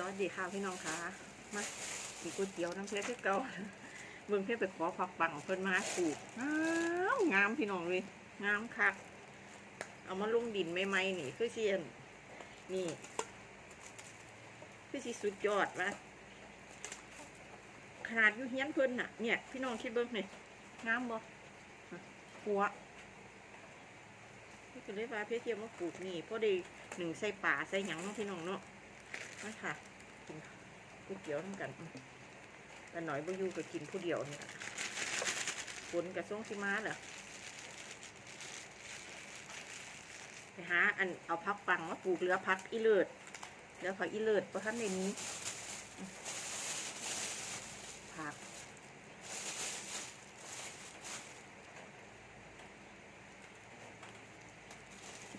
สวัสดีค่ะพี่น้องค่ะ มากินก๋วยเตี๋ยวน้ำเพชรที่เก่าเบิ่งเพชรไปขอผักปังเพิ่นมาปลูกงามงามพี่น้องเลยงามคักเอามาลงดินใหม่ๆนี่ คือเชียนนี่ คือสิสุดยอดวะขนาดอยู่เฮียนเพิ่นน่ะ เนี่ย พี่น้องคิดเบิ่งนี่งามบ่หัวนี่ก็เลยว่าเพชรเทียมมาปลูกนี่เพราะได้หนึ่งใส่ป่าใส่หยังพี่น้องเนาะ มาค่ะกินก๋วยเตี๋ยวทั้งกันแต่หน่อยบ่อยู่ก็กินผู้เดียวนี่ล่ะฝนกระส่งสิมาเหรอไปหาอันเอาพักปังมาปลูกเหลือพักอีเลิศเหลือพักอีเลิศเพราะท่านในนี้ผัก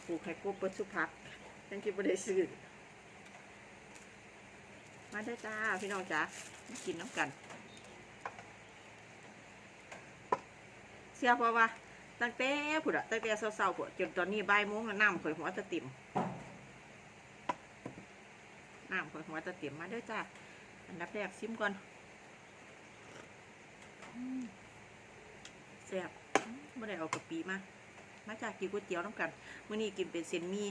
ปลูกให้กบเปิดสุพักฉันคิดบ่ได้ซื้อ มาได้จ้า พี่น้องจ้ากินน้ำกันเชื่อพราะว่าตั้งแต่ผุดอะตั้งแต่เศร้าๆผุดจนตอนนี้บ่ายโมงแล้วน้ำข่อยหัวตะติ่มน้ำข่อยหัวตะติ่มมาเด้จ้าอันดับแรกซิมก่อนแซ่บไม่ได้เอากะปิมา มาจากกินก๋วยเตี๋ยวน้ำกันเมื้อนี้กินเป็นเส้นมี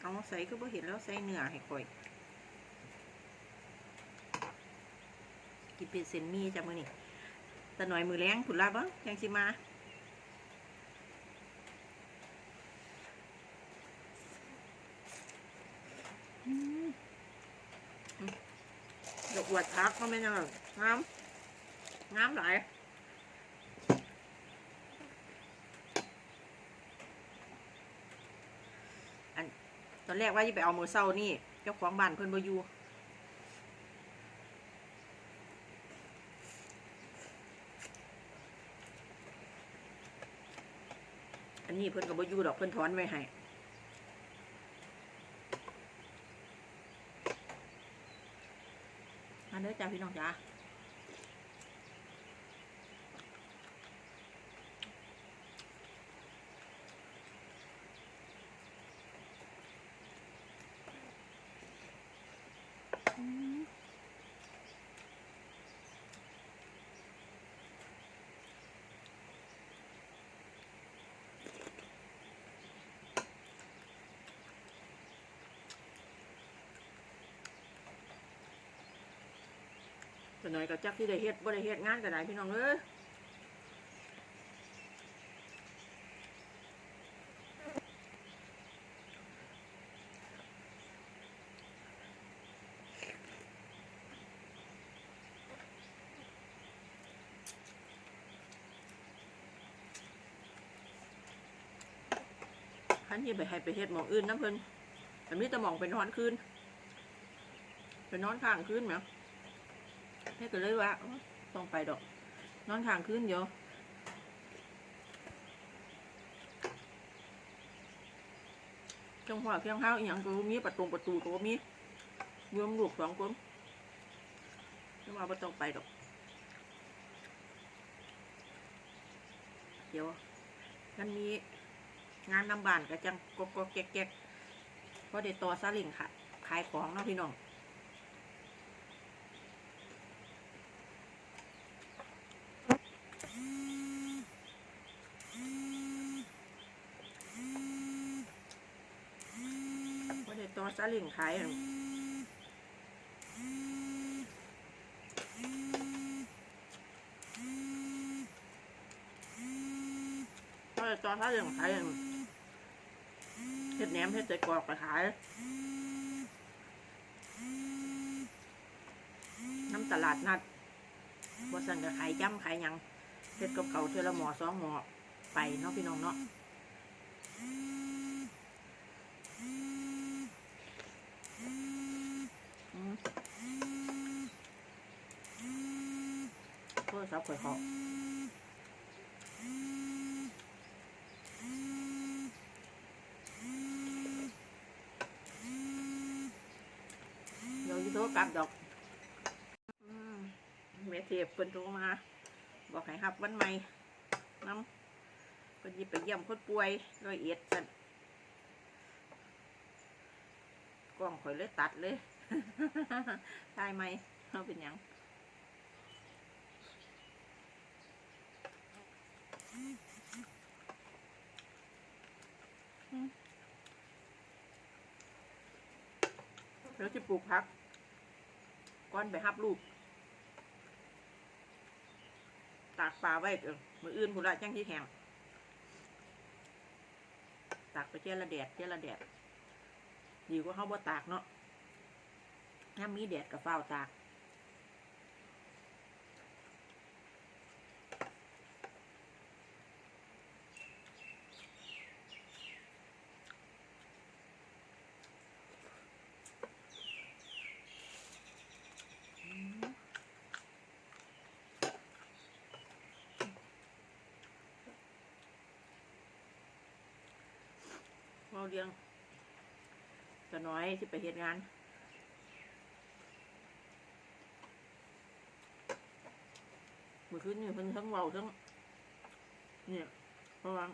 เอาใส่ก็บ่เห็นแล้วใส่เนื้อให้ข่อย กินเป็นเซนมีจ้ะมือนี่แต่หน่อยมือแรงผุนลาบ้างยังสิมาอืมอืมดอกอวดพักเขาไม่ยังงามงามหลายอันตอนแรกว่าจะไปเอามือเศร้านี่เจ้าของบ้านเพิ่นบ่อยู่ นนี้เพิ่นกับ่อยู่ดอกเพิ่นถอนไว้ให้มาเด้อจ้าพี่น้องจ้า แต่หน่อยก็จักที่ได้เฮ็ดบ่ได้เฮ็ดงานก็ได้พี่น้องเอ้ยคันนี้ไปให้ไปเฮ็ดหมองอื่นน้ำเพิ่นอันนี้แต่หมองไปนอนคืนไปนอนข้างคืนแหม ให้ก็เลยว่าต้องไปดอก นอนข้างคืนเดี๋ยวจังหวะเพียงห้าวอีหยังก็มีประตูประตูก็มีรวมลูกสองคนจังหวะบ่ต้องไปดอก เดี๋ยวกันมีงานนำบานก็จังกกกแก๊กแก๊กเพราะเด็ดต่อซาเลิงค่ะ ขายของเนาะพี่น้อง ว่าได้ต่อซาเลิงขายอะว่าได้ต่อซาเลิงขายอะเฮ็ดแหนมเฮ็ดใส่กรอกไปขาย น้ำตลาดนัดว่าสั่นก็ขายจ้ำขายยังเฮ็ดกับเขาเทอละหมอสองหมอไปเนาะพี่น้องเนาะ อืมโทร ศัพท์ข่อยเขาเดี๋ยวจะโทรกลับดอกอืมเทพเพิ่นโทรมา บอกให้ฮับวันใหม่น้ำเพิ่นยิบไปเยี่ยมคนป่วยร้อยเอ็ดสันกล้องข่อยเลยตัดเลย ทายไหมเขาเป็นยัง อืมเดี๋ยวจะปลูกพัก ก้อนไปหับลูก ตากปลาไว้เออมืออื่นบุระจังที่แข็งตากไปเจละแดดเจละแดด ดีกว่าเขาบ่ตากเนาะถ้ามีแดดกับเฝ้าตาก เราเลี้ยงจะน้อยที่ไปเหตุงานมื่อคืนนี่เพิ่นทั้งเว้าทั้งเนี่ยเพราะว่า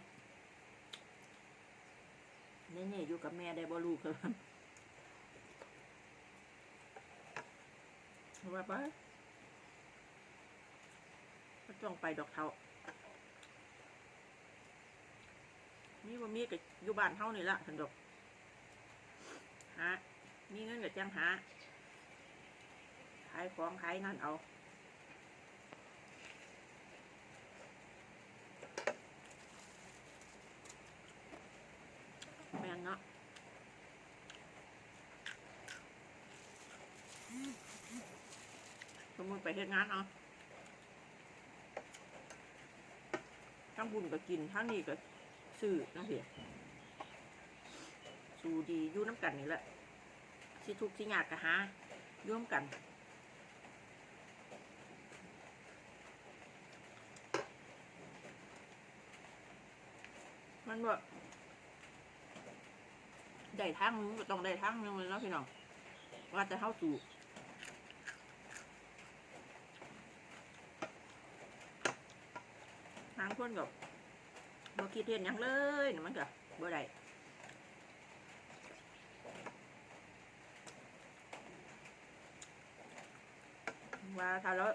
เนี่ยเนี่ยอยู่กับแม่ได้บ่ลูกเลยเพราะว่าไปก็ต้องไปดอกเทา มีบ่มีก็อยู่บ้านเฮานี่ละสันดอกหามีเงินก็จังหา ขายของขายนั่นเอาแม่นเนาะสมมติไปเฮ็ดงานเอาทั้งบุญก็กินทั้งนี้ก็ ซื้อนะเพียสู่ดียู่น้ำกันนี่แหละสิทุกสิยากกะหายู่น้ำกันมันบ่ได้ทางนึงก็ต้องได้ทางนึงเลยเนาะพี่น้องว่าจะเข้าสู่ทางคนกับ บ่คิดเห็นยังเลยนี่มันก็บ่ได้ว่าถ้าเรา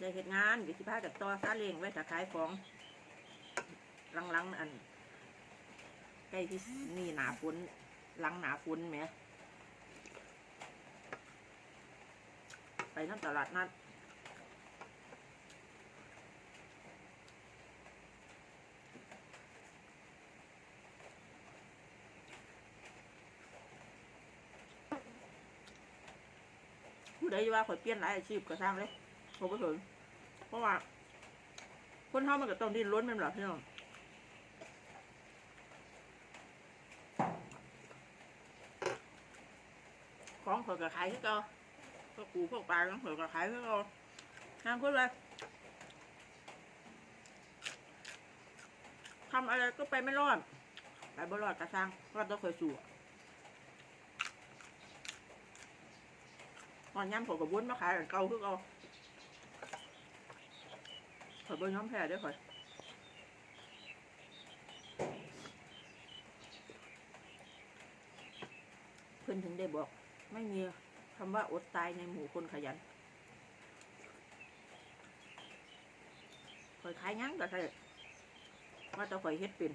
ได้เฮ็ดงานก็สิพากันต่อซาเลงไว้ถ้าขายของหลังๆอันใกล้ที่นี่หนาฝนหลังหนาฝนแหมไปนั่นตลาดนัด ผู้ใดว่าข่อยเปลี่ยนหลายอาชีพก็สร้างเลยผมก็ถึงเพราะว่า คนเฮามันก็ต้องดิ้นรนแม่นบ่ล่ะพี่น้องของข่อยก็ขายคือเก่าพวกปูพวกปลาของข่อยก็ขายคือเก่าทางคนเลยทำอะไรก็ไปไม่รอดไปบ่รอดก็สร้างรอดต้องข่อยสู้ อนย้ำผมกับวุ้นมาขายอันเก่าคือเอาข่อยเบิ่ย้อมแพ้เด้วยข่อยเพื่อนถึงได้บอก ไม่มีคำว่าอดตายในหมู่คนขยันข่อยขายหยังก็ใช่ว่าแต่ข่อยเฮ็ดเป็น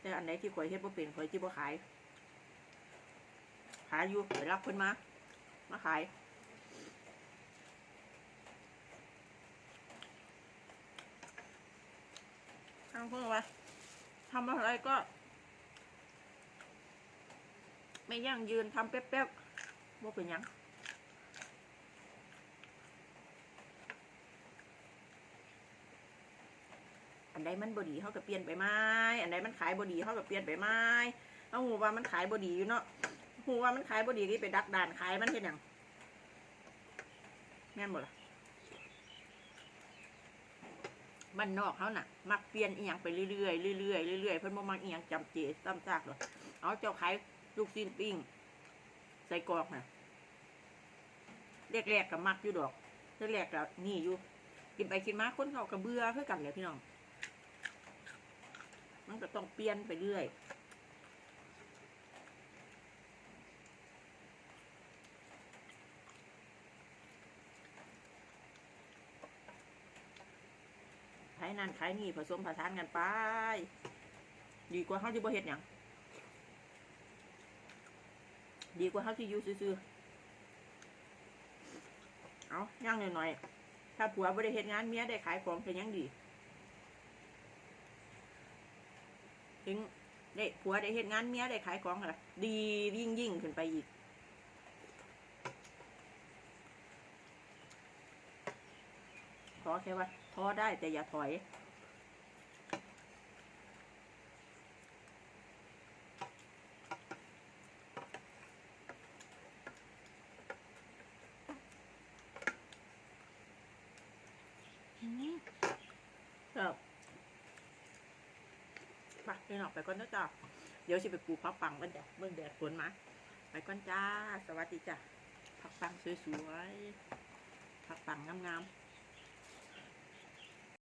แต่อันไหนที่ข่อยเฮ็ดบ่เป็นข่อยจิบ่ขายขายอยู่ไปรับเพิ่นมา มาขายทำเพื่อว่าทำอะไรก็ ไม่ยั่งยืนทำแป๊บๆว่าเป็นยังอันใดมันบดีเขาก็เปลี่ยนไปไหมอันใดมันขายบดีเขาก็เปลี่ยนไปไหมเอาหูว่ามันขายบดีอยู่เนาะ หูว่ามันขายบดีที่ไปดักด่านขายมันเห็นอย่างแม่นหมดละมันนอกเขาน่ะ มักเปลี่ยนเอียงไปเรื่อยๆเรื่อยๆเรื่อยๆเพิ่นบ่มักเอียงจำเจซ้ำซากหรอกเอาเจ้าขายลูกชิ้นปิ้งใส่กรอกน่ะแรกๆกับมักอยู่ดอกแรกๆกับนี่อยู่กินไปกินมาคนเขากระเบื่อคือกันเลยพี่น้อง มันก็ต้องเปลี่ยนไปเรื่อย นั่นขายนี่ผสมผสานกันไป ดีกว่าเขาที่บ่เฮ็ดหยังดีกว่าเขาที่อยู่ซื่อๆเอาย่างหน่อยๆถ้าผัวบ่ได้เฮ็ดงานเมียได้ขายของเป็นยังดีถึงได้ผัวได้เฮ็ดงานเมียได้ขายของอะไรดียิ่งยิ่งๆขึ้นไปอีกขอแค่ว่า ท้อได้แต่อย่าถอยอืมครับไปพี่น้องไปก่อนนะจ้าเดี๋ยวสิไปปูพักปังกันจ้ะเมื่อแดดฝนมา ไปก่อนจ้า สวัสดีจ้ะพักปังสวยๆพักปังงามๆ